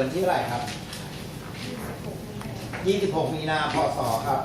วันที่เท่าไหร่ครับ 26 มีนาพศครับ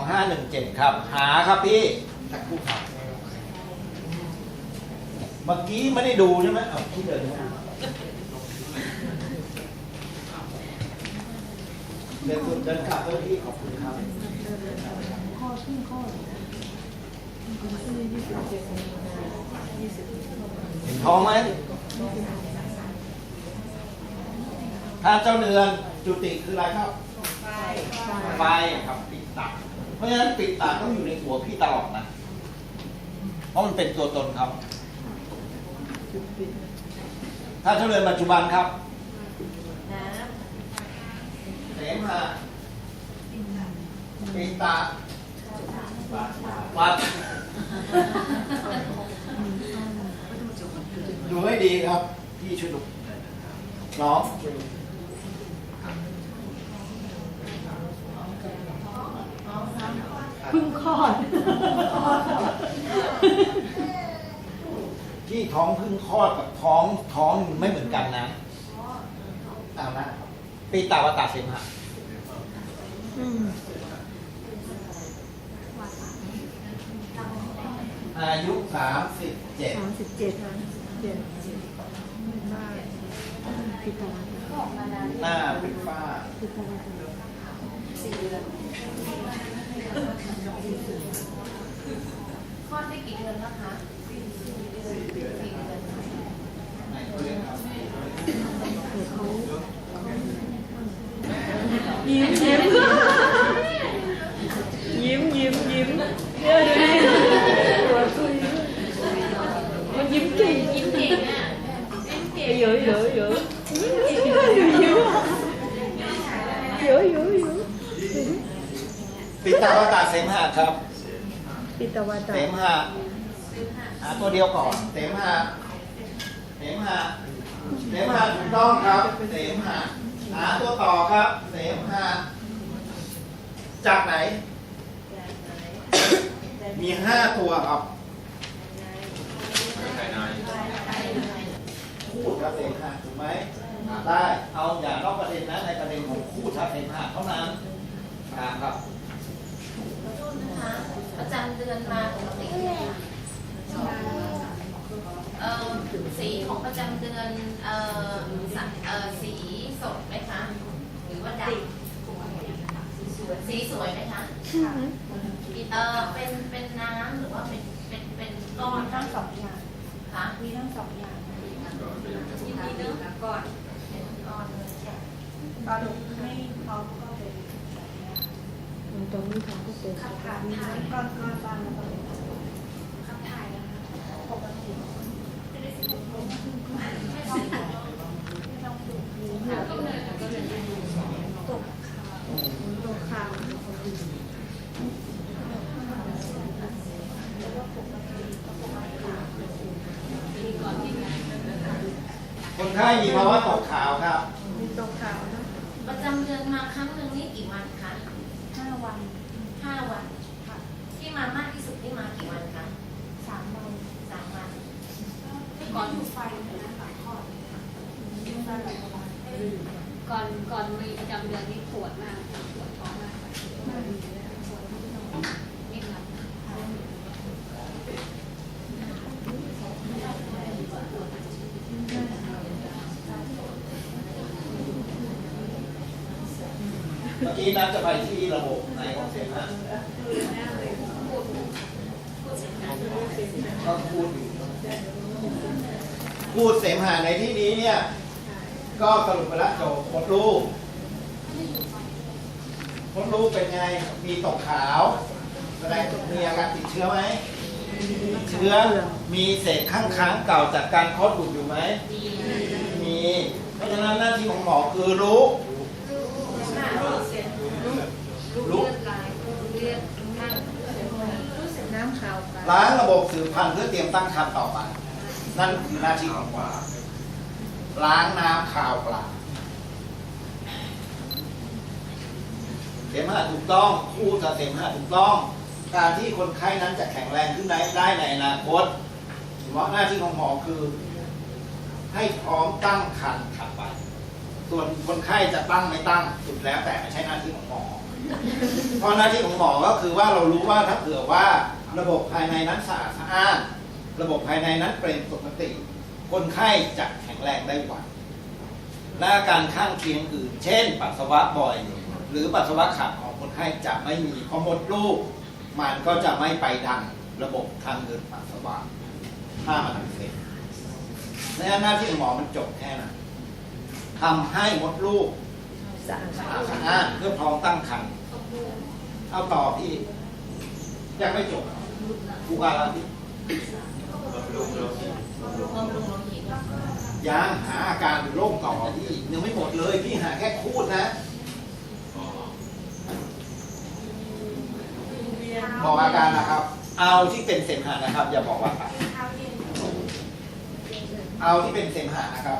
2517 ครับ หาครับพี่สักครู่ครับ เมื่อกี้ไม่ได้ดูใช่ไหมเอาพี่เดินมาเดินสุดเดินกลับเลยพี่ขอบคุณครับข้อขึ้นข้อเห็นท้องไหม ถ้าเจ้าเดือนจุติคืออะไรครับ ไฟไฟครับปิดตาเพราะฉะนั้นปิดตาต้องอยู่ในหัวพี่ตลอดนะ เพราะมันเป็นตัวตนครับจุดปิดถ้าเจ้าเดือนปัจจุบันครับน้เสมหะปิดตาวัดดูให้ดีครับ พี่ช่วยดูน้องช่วยดูำพึ่งคลอด ที่ท้องเพึ่งคลอดกับท้องท้องไม่เหมือนกันนะเอานะปีตาวตาเสมหะอืมอายุสามสิบเจ็ดสามสิบเจ็ดเจ็ดบ้าพิตาลาหน้าเป็นฝ้าพิตาลาสี่เดือนคลอดได้กี่เดือนแล้วคะ ยวเขายิ้มยิ้มยิ้มยิ้มยิ้มเดี๋ยวดูดิตัวตุยมันยิ้มเก่งยิ้มเก่งอะยิ้มเก่งเยอะเยอะเยอะยิ้มยิ้มเยอะเยอะเยอะปีตาวตาเสมหะครับปิตาวาเสตามหะ หาตัวเดียวก่อนเสมหะเสมหะเสมหะถูกต้องครับ เสมหะหาตัวต่อครับ เสมหะจากไหน มีห้าตัวครับคู่ทับเสมหะถูกไหมได้ เอาอย่านอกประเด็นนะในประเด็นของคู่ทับเสมหะเท่านั้นครับ ขอโทษนะคะประจำเดือนมาปกติไหมคะเอ่อสีของประจำเดือนเอ่อสะเอ่อสีสดไหมคะ หรือว่าดำสีสวยไหมคะเอ่อเป็นเป็นน้ำหรือว่าเป็นเป็นเป็นก้อนทั้งสองอย่างคะมีทั้งสองอย่างมีเนื้อก้อนเป็นก้อนเลยค่ะตอนไม่พร้อมก็เป็นตรงนี้ท้องก็เป็นขับถ่ายมีทั้งก้อนก้อนบางแล้วก็เป็นขับถ่ายนะคะปกติไม่ได้สิบโมงไม่ต้องดูไม่ต้องดูตกขาว ตัวขาว แล้วก็ปกติก็ปกติ คนไข้มีภาวะตกขาวครับ มีตัวขาวนะประจำเดือนมาครั้งหนึ่งนี่กี่วันคะห้าวันห้าวันค่ะ ที่มามากที่สุดที่มากี่วันคะสามวันสามวันก่อนอยู่ไฟเลยนะปากคลอดอยู่ไฟหลายวันก่อนก่อนมีประจำเดือนนี่ปวดมากปวดท้องมากนี่ครับ เมื่อกี้นัดจะไปที่ระบบไหนของเสมหะก็พูดอยู่พูดเสมหะในที่นี้เนี่ย ก็สรุปไปแล้วจบหมดลูกหมดลูกเป็นไง มีตกขาวแสดงมีอาการติดเชื้อไหมเชื้อมีเศษข้างค้างเก่าจากการคลอดบุตรอยู่ไหมมี เพราะฉะนั้นหน้าที่ของหมอคือรู้ รู้น้ำขาวไปล้างระบบสืบพันธุ์เพื่อเตรียมตั้งครรภ์ต่อไป นั่นคือหน้าที่ของหมอล้างน้ำข่าวปลาเสมหะถูกต้อง คู่กับเสมหะถูกต้องการที่คนไข้นั้นจะแข็งแรงขึ้นได้ได้ในอนาคตเพราะหน้าที่ของหมอคือ ให้พร้อมตั้งครรภ์ถัดไป ส่วนคนไข้จะตั้งไม่ตั้งสุดแล้วแต่ไม่ใช่หน้าที่ของหมอ เพราะหน้าที่ของหมอก็คือว่าเรารู้ว่าถ้าเผื่อว่าระบบภายในนั้นสะอาดสะอ้านระบบภายในนั้นเป็นปกติ คนไข้จะแข็งแรงได้ไวและอาการข้างเคียงอื่น เช่น ปัสสาวะบ่อย หรือปัสสาวะขาดของคนไข้จะไม่มีพราะมดลูก มันก็จะไม่ไปดันระบบทางเดินปัสสาวะถ้ามันอักเสบในหน้าที่ของหมอมันจบแค่นั้นทำให้มดลูก สะอาดสะอาดสะอ้านเพื่อพร้อมตั้งครรภ์เอาต่อพี่ ยังไม่จบกูการแล้วพี่บำรุงโลหิตยังหาอาการหรือโรคต่อพี่ยังไม่หมดเลยพี่หาแค่คูดนะบอกอาการนะครับ เอาที่เป็นเสมหะนะครับ อย่าบอกว่าตับเท้าเย็นเอาที่เป็นเสมหะนะครับ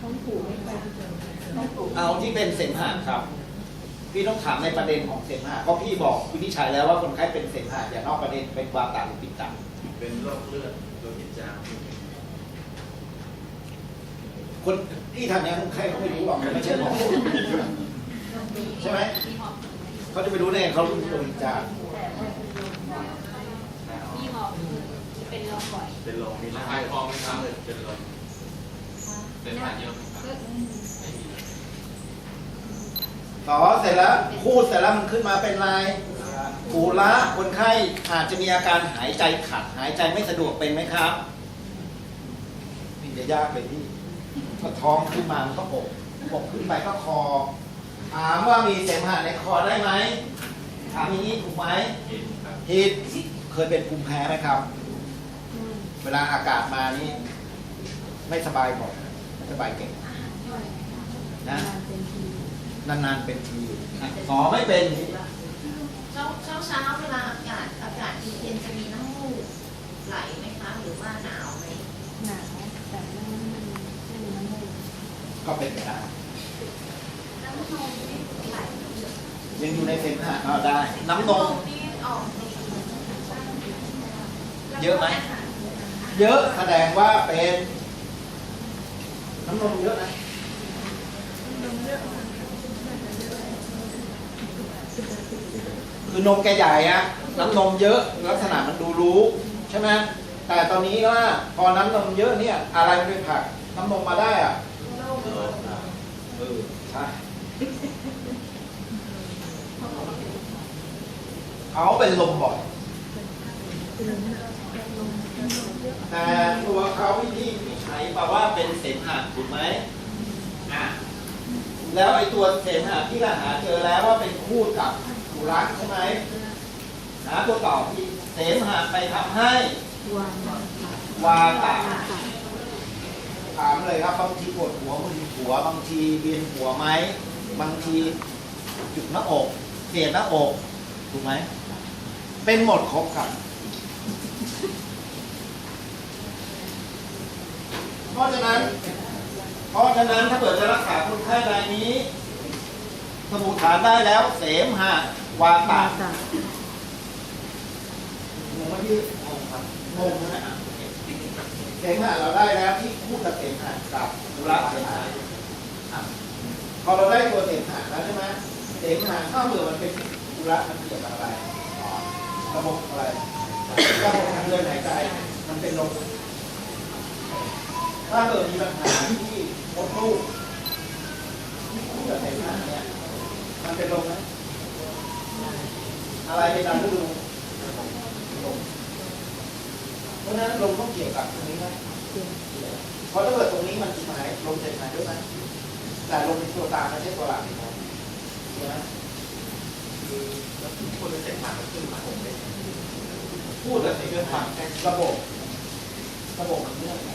ท้องผูกไม่ไปท้องผูก เอาที่เป็นเสมหะครับ พี่ต้องถามในประเด็นของเสมหะเพราะพี่บอกวินิจฉัยแล้วว่าคนไข้เป็นเสมหะอย่านอกประเด็นเป็นวาตาหรือปิดตับเป็นโรคเลือดโลหิตจางคนที่ทำเนี้ยคนไข้เขาไม่รู้หรอกมันไม่ใช่หมอใช่ไหมเขาจะไปรู้ได้ไงเขารู้ตัวจานมีหอบเป็นลมบ่อยเป็นลมมีระน้ำคายคอไหมครับเป็นลมเป็นผ่านเยอะ ต่อเสร็จแล้วพูดเสร็จแล้วมันขึ้นมาเป็นลายปูละคนไข้อาจจะมีอาการหายใจขัด หายใจไม่สะดวกเป็นไหมครับนี่จะยากเลยพี่พอท้องขึ้นมามันก็อกอกขึ้นไปก็คอ ถามว่ามีเสมหะในคอได้ไหมถามอย่างนี้ถูกไหมเห็นครับผิดเคยเป็นภูมิแพ้ไหมครับ เวลาอากาศมานี่ไม่สบายบ่อยไม่สบายเก่ง นะเป็นทีนานๆเป็นทีขอไม่เป็น เช้าเช้าเช้าเวลาอากาศอากาศเย็นๆจะมีน้ำมูกไหลไหมคะ หรือว่าหนาวไหมหนาวแต่ไม่ไม่ไม่มีน้ำมูกก็เป็นไปได้น้ำนมนี่ไหลยังอยู่ในเซนหะก็ได้ น้ำนมนี่ออกเยอะไหม เยอะแสดงว่าเป็น น้ำนมเยอะนะ คือนมแกใหญ่อะน้ำนมเยอะลักษณะมันดูรู้ใช่ไหมแต่ตอนนี้ว่าพอน้ำนมเยอะเนี่ย อะไรมันไปผลักน้ำนมมาได้อะเออใช่เขาเป็นลมบ่อยแต่ตัวเขาวิธีวิจัยแปลว่าเป็นเสมหะถูกไหมอะ แล้วไอ้ตัวเสมหะที่เราหาเจอแล้วว่าเป็นคู่กับกุรักใช่ไหมหาตัวต่อที่เสมหะไปทำให้วางวาตะถามเลยครับบางทีปวดหัวมึนหัวบางทีเวียนหัวไหมบางทีจุกหน้าอกเสียหน้าอกถูกไหมเป็นหมดครบครับเพราะฉะนั้น ราะฉะนั้นถ้าเกิดจะรักษาคนไข้รายนี้สมุทฐานได้แล้ว เสมหะวาตะตางงไหมพี่งงครับงงนะอะเสมหะเราได้แล้วที่คู่กับเสมหะกับอุระเสมหะอ่พอเราได้ตัวเสมหะแล้วใช่ไหมเสมหะถ้าเมื่อมันเป็นอุระมันเกี่ยวกับอะไรระบบอะไรระบบทางเดินหายใจ มันเป็นลม ถ้าเกิดมีปัญหาที่มดลูกที่คู่กับเสมหะเนี่ย มันเป็นลมไหมอะไรเป็นการฤดูลมเพราะฉะนั้นลมต้องเกี่ยวกับตรงนี้นะเพราะถ้าเกิดตรงนี้มันหายลมเสร็จหายด้วยนะแต่ลมเป็นตัวตามไม่ใช่ตัวหลักใช่ไหมคือแล้วคนเป็นเสมหะมันขึ้นมาผมเลยพูดแบบในเรื่องความระบบ ระบบมันเรื่องไง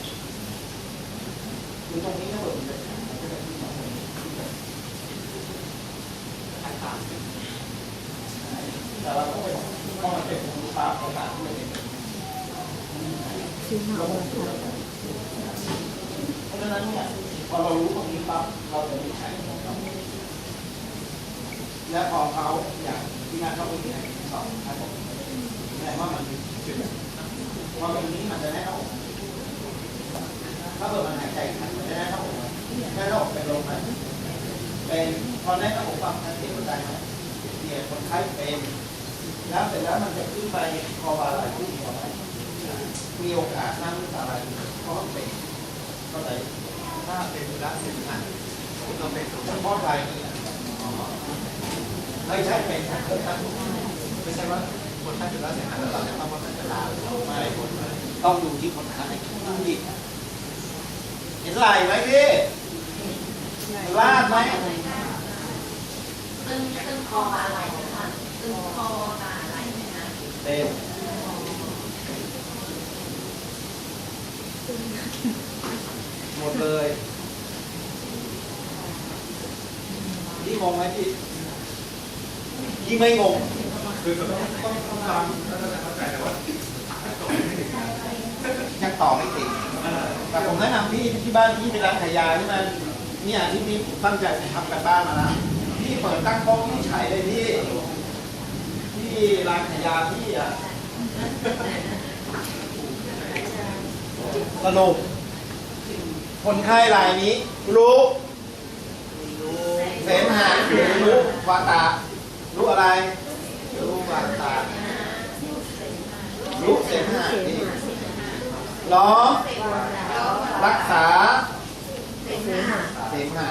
คือตรงนี้ถ้าเกิดมันเป็นมันก็จะขึ้นมาตรงนี้ขึ้นมาขั้นต่ำแต่เราต้องไปบอกว่ามันเป็นภูมิปากางๆที่มันเป็นชิ้นหอมค่ะเพราะฉะนั้นเนี่ยพอเรารู้ตรงนี้ปั๊บเราจะมีใช้ของเราและพอเขาอย่างที่งานเขาเป็นอย่างสองครับผมแสดงว่ามันจุดว่าตรงนี้มันจะแน่นอ กเพื่อมันหายใจขัดมันจะได้หน้าอกไหมได้หน้าออกเป็นลมไหมเป็นพอได้หน้าอกความทันทีเข้าใจไหมเนี่ยคนไข้เป็นแล้วเสร็จแล้วมันจะขึ้นไปคอบาไหลขึ้นหัวไหมมีโอกาสนั่งตาไหลเพราะเป็นเข้าใจถ้าเป็นธุระเสร็จงานคุณต้องเป็นเฉพาะรายไม่ใช่เป็นทั้งทั้งไม่ใช่ว่าคนถ้าธุระเสร็จงานแล้วเราจะต้องว่ามันจะลาหรือไม่ต้องดูที่คนไข้ดูดิ เห็นไหล่ไหมพี่ลาดไหมตึงตึงคอบาไหลนะคะตึงคอบาไหลนะคะเต็มหมดเลยพี่งงไหมพี่พี่ไม่งงคือต้องต้องต้องตามแล้วก็จะเข้าใจแต่ว่ายังตอบไม่ติด แต่ผมแนะนำพี่ที่บ้านพี่เป็นร้านขายยาที่มันเนี่ยที่พี่ตั้งใจทำกันบ้านมานะพี่เปิดตั้งโต๊ะพี่ฉายเลยพี่ที่ร้านขายยาพี่อะสรุปคนไข้รายนี้ รู้เสมหะหรือรู้วาตา รู้อะไร รู้วาตารู้เสมหะนี่ ล้อมรักษาเสมหะ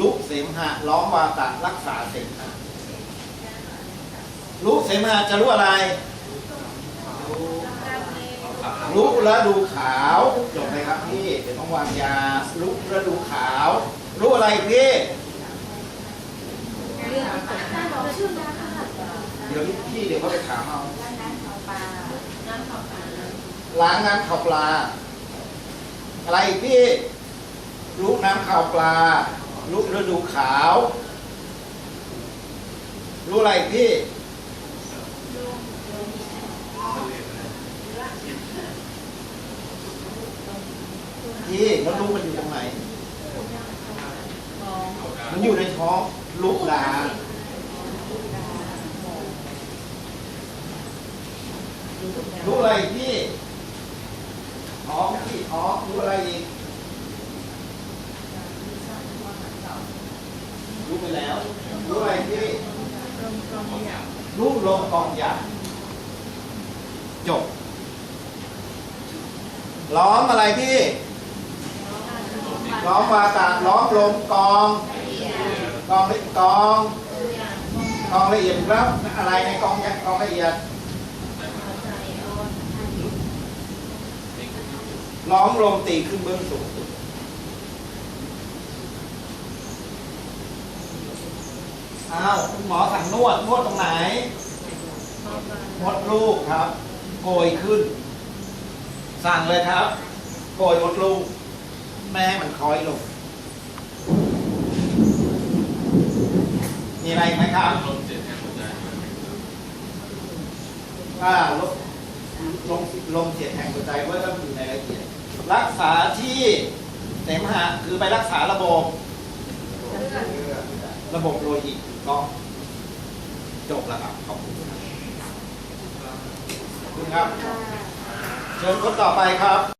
ลุกเสมหะล้อมวาตะรักษาเสมหะลุกเสมหะจะรู้อะไรลุกแล้วดูขาวจบไหมครับพี่เดี๋ยวต้องวางยาลุกแล้วดูขาว รู้อะไรอีกพี่เดี๋ยวพี่เดี๋ยวเขาไปถามเอาน้ำขอบตา ล้างน้ำข่าวปลา อะไรพี่ลุกน้ำข่าวปลา ลุกแล้วดูขาว รู้อะไรพี่พี่แล้วลูกมันอยู่ตรงไหน มันอยู่ในท้องลูกหลานรู้อะไรพี่ ท้องพี่ท้อรู้อะไรอีกรู้ไปแล้ว รู้อะไรพี่รู้ลมกองหยาจบ ล้อมอะไรพี่ ล้อมวาตาล้อมลมกอง กองละกอง กองละเอียดแล้วอะไรในกองยังกองละเอียด ล้อมลมตีขึ้นเบื้องสูงอ้าวคุณหมอสั่งนวดนวดตรงไหนมดลูกครับ โกยขึ้น สั่งเลยครับ โกยมดลูกไม่ให้มันคลอยลง มีอะไรไหมครับลมเสียแทนหัวใจอ่าลมลมลมเสียดแทงหัวใจว่าต้องอยู่ในรายละเอียด รักษาที่เสมหะคือไปรักษาระบบ ระบบโลหิตถูกต้องจบแล้วครับขอบคุณครับขอบคุณครับ เชิญคนต่อไปครับ